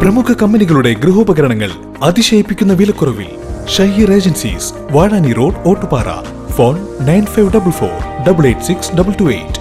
പ്രമുഖ കമ്പനികളുടെ ഗൃഹോപകരണങ്ങൾ അതിശയിപ്പിക്കുന്ന വിലക്കുറവിൽ Shaheer agencies Vazhani road Ottupara. Phone nine five double four double eight six double two eight.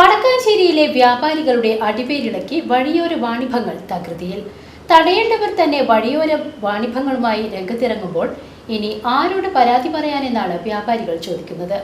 വടക്കാഞ്ചേരിയിലെ വ്യാപാരികളുടെ അടിവേരിളക്കി വഴിയോര വാണിഭങ്ങൾ തകൃതിയിൽ. തടയേണ്ടവർ തന്നെ വഴിയോര വാണിഭങ്ങളുമായി രംഗത്തിറങ്ങുമ്പോൾ ഇനി ആരോട് പരാതി പറയാനെന്നാണ് വ്യാപാരികൾ ചോദിക്കുന്നത്.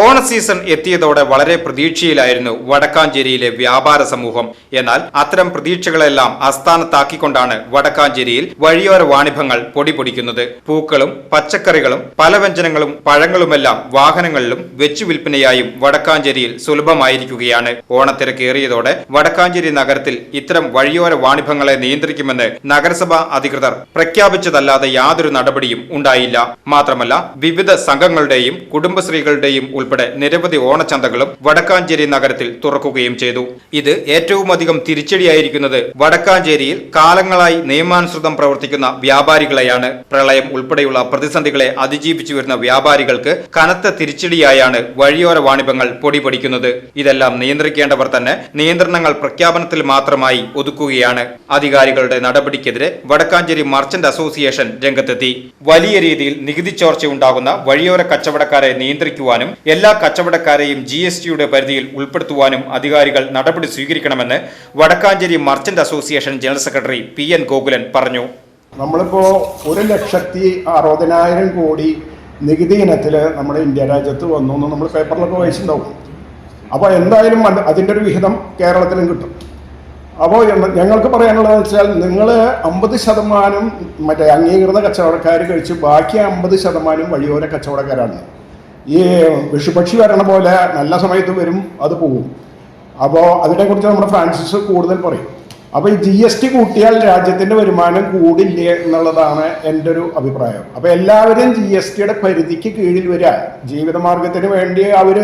ഓണ സീസൺ എത്തിയതോടെ വളരെ പ്രതീക്ഷയിലായിരുന്നു വടക്കാഞ്ചേരിയിലെ വ്യാപാര സമൂഹം. എന്നാൽ അത്തരം പ്രതീക്ഷകളെല്ലാം അസ്ഥാനത്താക്കിക്കൊണ്ടാണ് വടക്കാഞ്ചേരിയിൽ വഴിയോര വാണിഭങ്ങൾ പൊടിപൊടിക്കുന്നത് പൂക്കളും പച്ചക്കറികളും പലവ്യഞ്ജനങ്ങളും പഴങ്ങളുമെല്ലാം വാഹനങ്ങളിലും വെച്ചു വിൽപ്പനയായും വടക്കാഞ്ചേരിയിൽ സുലഭമായിരിക്കുകയാണ്. ഓണത്തിരക്കേറിയതോടെ വടക്കാഞ്ചേരി നഗരത്തിൽ ഇത്തരം വഴിയോര വാണിഭങ്ങളെ നിയന്ത്രിക്കുമെന്ന് നഗരസഭാ അധികൃതർ പ്രഖ്യാപിച്ചതല്ലാതെ യാതൊരു നടപടിയും ഉണ്ടായില്ല. മാത്രമല്ല വിവിധ സംഘങ്ങളുടെയും കുടുംബശ്രീകളുടെയും ഉൾപ്പെടെ നിരവധി ഓണച്ചന്തകളും വടക്കാഞ്ചേരി നഗരത്തിൽ തുറക്കുകയും ചെയ്തു. ഇത് ഏറ്റവുമധികം തിരിച്ചടിയായിരിക്കുന്നത് വടക്കാഞ്ചേരിയിൽ കാലങ്ങളായി നിയമാനുസൃതം പ്രവർത്തിക്കുന്ന വ്യാപാരികളെയാണ്. പ്രളയം ഉൾപ്പെടെയുള്ള പ്രതിസന്ധികളെ അതിജീവിച്ചു വരുന്ന വ്യാപാരികൾക്ക് കനത്ത തിരിച്ചടിയായാണ് വഴിയോര വാണിഭങ്ങൾ പൊടിപൊടിക്കുന്നത്. ഇതെല്ലാം നിയന്ത്രിക്കേണ്ടവർ തന്നെ നിയന്ത്രണങ്ങൾ പ്രഖ്യാപനത്തിൽ മാത്രമായി ഒതുക്കുകയാണ്. അധികാരികളുടെ നടപടിക്കെതിരെ വടക്കാഞ്ചേരി മർച്ചന്റ് അസോസിയേഷൻ രംഗത്തെത്തി. വലിയ രീതിയിൽ നികുതി ചോർച്ചയുണ്ടാകുന്ന വഴിയോര കച്ചവടക്കാരെ നിയന്ത്രിക്കുവാനും എല്ലാ കച്ചവടക്കാരെയും ജി എസ് ടിയുടെ പരിധിയിൽ ഉൾപ്പെടുത്തുവാനും അധികാരികൾ നടപടി സ്വീകരിക്കണമെന്ന് Vadakkanchery merchant association general secretary P N Gokulan പറഞ്ഞു. നമ്മളിപ്പോ ഒരു ലക്ഷത്തി അറുപതിനായിരം കോടി നികുതി ഇനത്തിൽ നമ്മുടെ ഇന്ത്യ രാജ്യത്ത് വന്നു എന്ന് നമ്മൾ പേപ്പറിലൊക്കെ വായിച്ചിട്ടുണ്ടാവും. അപ്പോൾ എന്തായാലും അതിന്റെ ഒരു വിഹിതം കേരളത്തിലും കിട്ടും. അപ്പോൾ ഞങ്ങൾക്ക് പറയാനുള്ളത് വെച്ചാൽ നിങ്ങൾ അമ്പത് ശതമാനം മറ്റേ അംഗീകൃത കച്ചവടക്കാർ കഴിച്ച് ബാക്കി അമ്പത് ശതമാനം വഴിയോര കച്ചവടക്കാരാണ്. ഈ വിഷുപക്ഷി വരണ പോലെ നല്ല സമയത്ത് വരും അത് പോവും. അപ്പോൾ അതിനെക്കുറിച്ച് നമ്മുടെ ഫ്രാൻസിസ് കൂടുതൽ പറയും. അപ്പോൾ ഈ ജി എസ് ടി കൂട്ടിയാൽ രാജ്യത്തിന്റെ വരുമാനം കൂടില്ലേ എന്നുള്ളതാണ് എന്റെ ഒരു അഭിപ്രായം. അപ്പോൾ എല്ലാവരും ജി എസ് ടിയുടെ പരിധിക്ക് കീഴിൽ വരിക. ജീവിതമാർഗത്തിന് വേണ്ടി അവർ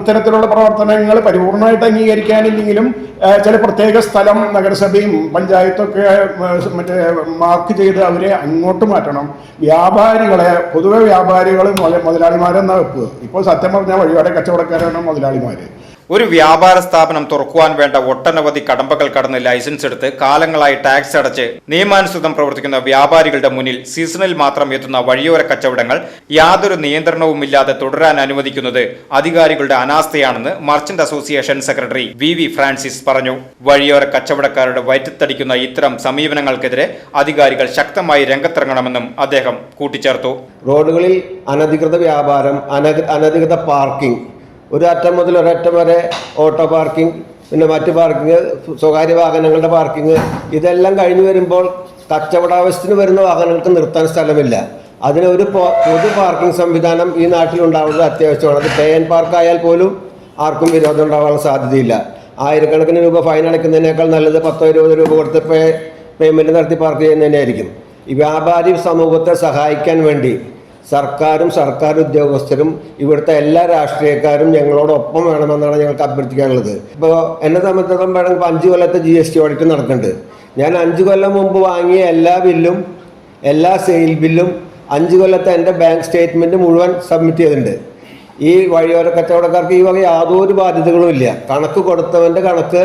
ഇത്തരത്തിലുള്ള പ്രവർത്തനങ്ങൾ പരിപൂർണമായിട്ട് അംഗീകരിക്കാനില്ലെങ്കിലും ചില പ്രത്യേക സ്ഥലം നഗരസഭയും പഞ്ചായത്തൊക്കെ മറ്റേ മാർക്ക് ചെയ്ത് അവരെ അങ്ങോട്ട് മാറ്റണം. വ്യാപാരികളെ പൊതുവെ വ്യാപാരികൾ മുതലാളിമാരെന്നാ വെക്കുക ഇപ്പോൾ സത്യം പറഞ്ഞാൽ വഴിയോടെ കച്ചവടക്കാരാണ് മുതലാളിമാർ ഒരു വ്യാപാര സ്ഥാപനം തുറക്കുവാൻ വേണ്ട ഒട്ടനവധി കടമ്പകൾ കടന്ന് ലൈസൻസ് എടുത്ത് കാലങ്ങളായി ടാക്സ് അടച്ച് നിയമാനുസൃതം പ്രവർത്തിക്കുന്ന വ്യാപാരികളുടെ മുന്നിൽ സീസണിൽ മാത്രം എത്തുന്ന വഴിയോര കച്ചവടങ്ങൾ യാതൊരു നിയന്ത്രണവുമില്ലാതെ തുടരാൻ അനുവദിക്കുന്നത് അധികാരികളുടെ അനാസ്ഥയാണെന്ന് merchant association secretary V V Francis പറഞ്ഞു. വഴിയോര കച്ചവടക്കാരുടെ വയറ്റിത്തടിക്കുന്ന ഇത്തരം സമീപനങ്ങൾക്കെതിരെ അധികാരികൾ ശക്തമായി രംഗത്തിറങ്ങണമെന്നും അദ്ദേഹം കൂട്ടിച്ചേർത്തു. റോഡുകളിൽ അനധികൃത വ്യാപാരം അനധികൃത പാർക്കിംഗ് ഒരു അറ്റം മുതൽ ഒരറ്റം വരെ ഓട്ടോ പാർക്കിംഗ് പിന്നെ മറ്റ് പാർക്കിംഗ് സ്വകാര്യ വാഹനങ്ങളുടെ പാർക്കിംഗ് ഇതെല്ലാം കഴിഞ്ഞു വരുമ്പോൾ കച്ചവടാവശ്യത്തിന് വരുന്ന വാഹനങ്ങൾക്ക് നിർത്താൻ സ്ഥലമില്ല. അതിന് ഒരു പൊതു പാർക്കിംഗ് സംവിധാനം ഈ നാട്ടിൽ ഉണ്ടാവുന്നത് അത്യാവശ്യമാണ്. അത് പേ ആൻഡ് പാർക്ക് ആയാൽ പോലും ആർക്കും വിരോധം ഉണ്ടാവാനുള്ള സാധ്യതയില്ല. ആയിരക്കണക്കിന് രൂപ ഫൈൻ അടയ്ക്കുന്നതിനേക്കാൾ നല്ലത് പത്തോ ഇരുപത് രൂപ കൊടുത്ത് പേ പേയ്മെന്റ് നടത്തി പാർക്ക് ചെയ്യുന്നതിനായിരിക്കും. വ്യാപാരി സമൂഹത്തെ സഹായിക്കാൻ വേണ്ടി സർക്കാരും സർക്കാർ ഉദ്യോഗസ്ഥരും ഇവിടുത്തെ എല്ലാ രാഷ്ട്രീയക്കാരും ഞങ്ങളോടൊപ്പം വേണമെന്നാണ് ഞങ്ങൾക്ക് അഭ്യർത്ഥിക്കാനുള്ളത്. ഇപ്പോൾ എന്നെ സംബന്ധിച്ചിടത്തോളം വേണമെങ്കിൽ അഞ്ച് കൊല്ലത്തെ ജി എസ് ടി ഓഡിറ്റ് നടക്കുന്നുണ്ട്. ഞാൻ അഞ്ച് കൊല്ലം മുമ്പ് വാങ്ങിയ എല്ലാ ബില്ലും എല്ലാ സെയിൽ ബില്ലും അഞ്ച് കൊല്ലത്തെ എന്റെ ബാങ്ക് സ്റ്റേറ്റ്മെന്റ് മുഴുവൻ സബ്മിറ്റ് ചെയ്തിട്ടുണ്ട്. ഈ വഴിയോര കച്ചവടക്കാർക്ക് ഈ വക യാതൊരു ബാധ്യതകളും ഇല്ല. കണക്ക് കൊടുത്തവന്റെ കണക്ക്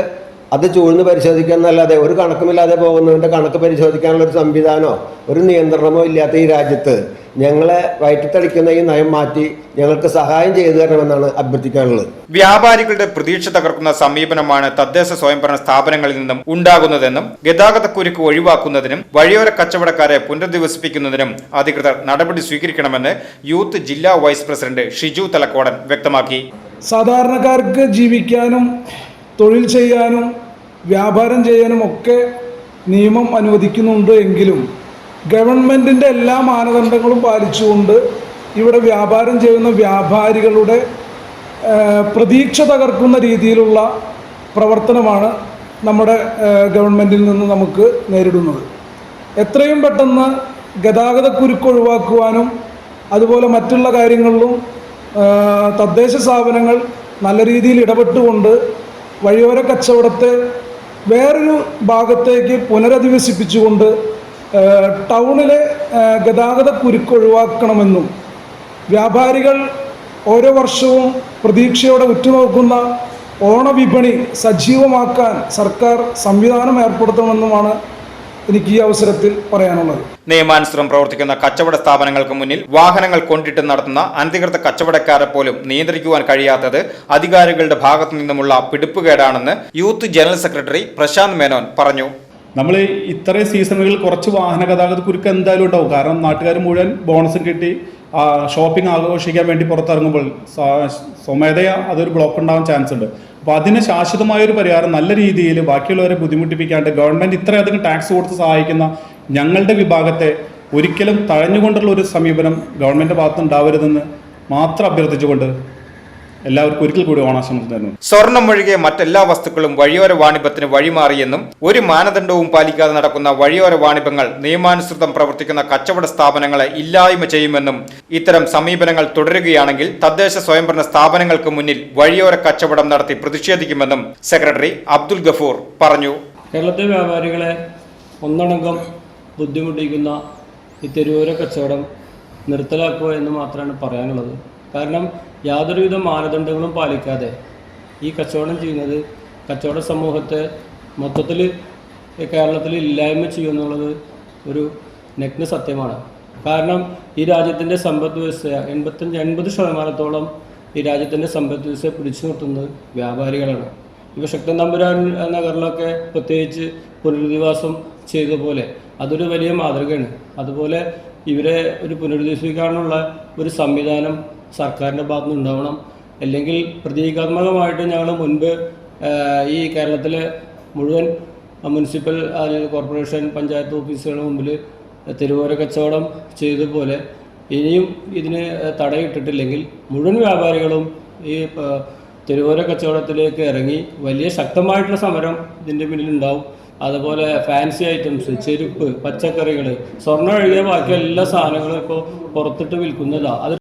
അത് ചൂഴ്ന്ന് പരിശോധിക്കുക എന്നല്ലാതെ ഒരു കണക്കുമില്ലാതെ പോകുന്നവന്റെ കണക്ക് പരിശോധിക്കാനുള്ള ഒരു സംവിധാനമോ ഒരു നിയന്ത്രണമോ ഇല്ലാത്ത ഈ രാജ്യത്ത് ഞങ്ങളെ വയറ്റിത്തടിക്കുന്ന ഈ നയം മാറ്റി ഞങ്ങൾക്ക് സഹായം ചെയ്തു തരണമെന്നാണ് അഭ്യർത്ഥിക്കാനുള്ളത്. വ്യാപാരികളുടെ പ്രതീക്ഷ തകർക്കുന്ന സമീപനമാണ് തദ്ദേശ സ്വയംഭരണ സ്ഥാപനങ്ങളിൽ നിന്നും ഉണ്ടാകുന്നതെന്നും ഗതാഗതക്കുരുക്ക് ഒഴിവാക്കുന്നതിനും വഴിയോര കച്ചവടക്കാരെ പുനരധിവസിപ്പിക്കുന്നതിനും അധികൃതർ നടപടി സ്വീകരിക്കണമെന്ന് യൂത്ത് ജില്ലാ വൈസ് പ്രസിഡന്റ് ഷിജു തലക്കോടൻ വ്യക്തമാക്കി. സാധാരണക്കാർക്ക് ജീവിക്കാനും തൊഴിൽ ചെയ്യാനും വ്യാപാരം ചെയ്യാനും ഒക്കെ നിയമം അനുവദിക്കുന്നുണ്ട് എങ്കിലും ഗവൺമെന്റിന്റെ എല്ലാ മാനദണ്ഡങ്ങളും പാലിച്ചുകൊണ്ട് ഇവിടെ വ്യാപാരം ചെയ്യുന്ന വ്യാപാരികളുടെ പ്രതീക്ഷ തകർക്കുന്ന രീതിയിലുള്ള പ്രവർത്തനമാണ് നമ്മുടെ ഗവൺമെന്റിൽ നിന്ന് നമുക്ക് നേരിടുന്നത്. എത്രയും പെട്ടെന്ന് ഗതാഗതക്കുരുക്ക് ഒഴിവാക്കുവാനും അതുപോലെ മറ്റുള്ള കാര്യങ്ങളിലും തദ്ദേശ സ്ഥാപനങ്ങൾ നല്ല രീതിയിൽ ഇടപെട്ടുകൊണ്ട് വഴിയോര കച്ചവടത്തെ വേറൊരു ഭാഗത്തേക്ക് പുനരധിവസിപ്പിച്ചുകൊണ്ട് ടൗണിലെ ഗതാഗത കുരുക്ക് ഒഴിവാക്കണമെന്നും വ്യാപാരികൾ ഓരോ വർഷവും പ്രതീക്ഷയോടെ ഉറ്റുനോക്കുന്ന ഓണവിപണി സജീവമാക്കാൻ സർക്കാർ സംവിധാനം ഏർപ്പെടുത്തണമെന്നുമാണ് എനിക്ക് ഈ അവസരത്തിൽ പറയാനുള്ളത്. നിയമാനുസൃതം പ്രവർത്തിക്കുന്ന കച്ചവട സ്ഥാപനങ്ങൾക്ക് മുന്നിൽ വാഹനങ്ങൾ കൊണ്ടിട്ട് നടത്തുന്ന അനധികൃത കച്ചവടക്കാരെ പോലും നിയന്ത്രിക്കുവാൻ കഴിയാത്തത് അധികാരികളുടെ ഭാഗത്തു നിന്നുമുള്ള പിടിപ്പുകേടാണെന്ന് youth general secretary Prashant Menon പറഞ്ഞു. നമ്മൾ ഇത്രയും സീസണുകളിൽ കുറച്ച് വാഹന ഗതാഗത കുരുക്ക് എന്തായാലും ഉണ്ടാവും. കാരണം നാട്ടുകാർ മുഴുവൻ ബോണസും കിട്ടി ഷോപ്പിംഗ് ആഘോഷിക്കാൻ വേണ്ടി പുറത്തിറങ്ങുമ്പോൾ സ്വ- സ്വമേധയാ അതൊരു ബ്ലോക്ക് ഉണ്ടാകാൻ ചാൻസ് ഉണ്ട്. അപ്പോൾ അതിന് ശാശ്വതമായ ഒരു പരിഹാരം നല്ല രീതിയിൽ ബാക്കിയുള്ളവരെ ബുദ്ധിമുട്ടിപ്പിക്കാണ്ട് ഗവൺമെന്റ് ഇത്രയധികം ടാക്സ് കൊടുത്ത് സഹായിക്കുന്ന ഞങ്ങളുടെ വിഭാഗത്തെ ഒരിക്കലും തഴഞ്ഞുകൊണ്ടുള്ള ഒരു സമീപനം ഗവൺമെന്റ് ഭാഗത്ത് ഉണ്ടാവരുതെന്ന് മാത്രം അഭ്യർത്ഥിച്ചുകൊണ്ട് എല്ലാവർക്കും ഒരിക്കൽ കൂടി ഓണാശംസ തരുന്നു സ്വർണം ഒഴികെ മറ്റെല്ലാ വസ്തുക്കളും വഴിയോര വാണിഭത്തിന് വഴിമാറിയെന്നും ഒരു മാനദണ്ഡവും പാലിക്കാതെ നടക്കുന്ന വഴിയോര വാണിഭങ്ങൾ നിയമാനുസൃതം പ്രവർത്തിക്കുന്ന കച്ചവട സ്ഥാപനങ്ങളെ ഇല്ലായ്മ ചെയ്യുമെന്നും ഇത്തരം സമീപനങ്ങൾ തുടരുകയാണെങ്കിൽ തദ്ദേശ സ്വയംഭരണ സ്ഥാപനങ്ങൾക്ക് മുന്നിൽ വഴിയോര കച്ചവടം നടത്തി പ്രതിഷേധിക്കുമെന്നും സെക്രട്ടറി അബ്ദുൽ ഗഫൂർ പറഞ്ഞു. കേരളത്തിലെ വ്യാപാരികളെ ഒന്നടങ്കം ബുദ്ധിമുട്ടിക്കുന്ന ഈ തെരുവോര കച്ചവടം നിർത്തലാക്കുക എന്ന് മാത്രമാണ് പറയാനുള്ളത്. കാരണം യാതൊരുവിധ മാനദണ്ഡങ്ങളും പാലിക്കാതെ ഈ കച്ചവടം ചെയ്യുന്നത് കച്ചവട സമൂഹത്തെ മൊത്തത്തിൽ കേരളത്തിൽ ഇല്ലായ്മ ചെയ്യുമെന്നുള്ളത് ഒരു നഗ്ന സത്യമാണ്. കാരണം ഈ രാജ്യത്തിന്റെ സമ്പദ് വ്യവസ്ഥ എൺപത്തഞ്ച് എൺപത് ശതമാനത്തോളം ഈ രാജ്യത്തിന്റെ സമ്പദ് വ്യവസ്ഥയെ പിടിച്ചു നിർത്തുന്നത് വ്യാപാരികളാണ്. ഇപ്പോൾ ശക്തൻ തമ്പുരാൻ നഗറിലൊക്കെ പ്രത്യേകിച്ച് പുനരധിവാസം ചെയ്ത പോലെ അതൊരു വലിയ മാതൃകയാണ്. അതുപോലെ ഇവരെ ഒരു പുനരധിവസിക്കാനുള്ള ഒരു സംവിധാനം സർക്കാരിന്റെ ഭാഗത്തു ഉണ്ടാവണം അല്ലെങ്കിൽ പ്രതീകാത്മകമായിട്ട് ഞങ്ങൾ മുൻപ് ഈ കേരളത്തിലെ മുഴുവൻ മുനിസിപ്പൽ അല്ലെങ്കിൽ കോർപ്പറേഷൻ പഞ്ചായത്ത് ഓഫീസുകളുടെ മുമ്പിൽ തെരുവോര കച്ചവടം ചെയ്തതുപോലെ ഇനിയും ഇതിന് തടയിട്ടിട്ടില്ലെങ്കിൽ മുഴുവൻ വ്യാപാരികളും ഈ തെരുവോര കച്ചവടത്തിലേക്ക് ഇറങ്ങി വലിയ ശക്തമായിട്ടുള്ള സമരം ഇതിന്റെ മുന്നിലുണ്ടാവും അതുപോലെ ഫാൻസി ഐറ്റംസ് ചെരുപ്പ് പച്ചക്കറികൾ സ്വർണം ഒഴികെ ബാക്കി എല്ലാ സാധനങ്ങളും ഇപ്പോൾ പുറത്തിട്ട് വിൽക്കുന്നതാണ് അത്